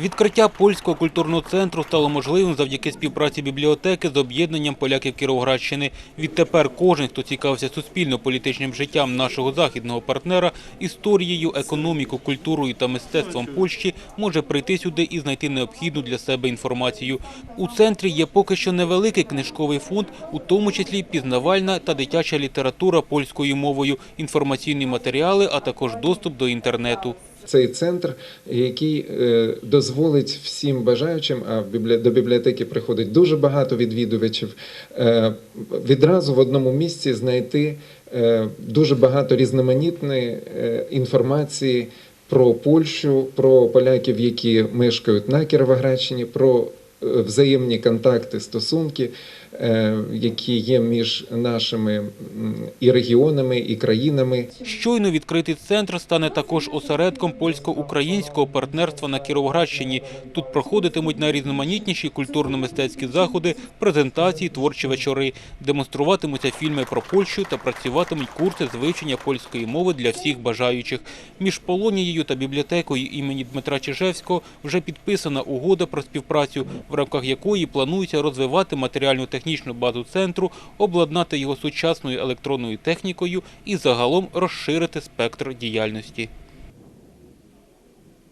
Відкриття польського культурного центру стало можливим завдяки співпраці бібліотеки з об'єднанням поляків Кіровоградщини. Відтепер кожен, хто цікавився суспільно-політичним життям нашого західного партнера, історією, економікою, культурою та мистецтвом Польщі, може прийти сюди і знайти необхідну для себе інформацію. У центрі є поки що невеликий книжковий фонд, у тому числі пізнавальна та дитяча література польською мовою, інформаційні матеріали, а також доступ до інтернету. Цей центр, який е, дозволить всім бажаючим, а до бібліотеки приходить дуже багато відвідувачів, е, відразу в одному місці знайти е, дуже багато різноманітної інформації про Польщу, про поляків, які мешкають на Кіровоградщині, про взаємні контакти, стосунки, е, які є між нашими і регіонами, і країнами. Щойно відкритий центр стане також осередком польсько-українського партнерства на Кіровоградщині. Тут проходитимуть найрізноманітніші культурно-мистецькі заходи, презентації, творчі вечори, демонструватимуться фільми про Польщу та працюватимуть курси з вивчення польської мови для всіх бажаючих. Між Полонією та бібліотекою імені Дмитра Чижевського вже підписана угода про співпрацю, в рамках якої планується розвивати матеріально-технічну базу центру, обладнати його сучасною електронною технікою і загалом розширити спектр діяльності.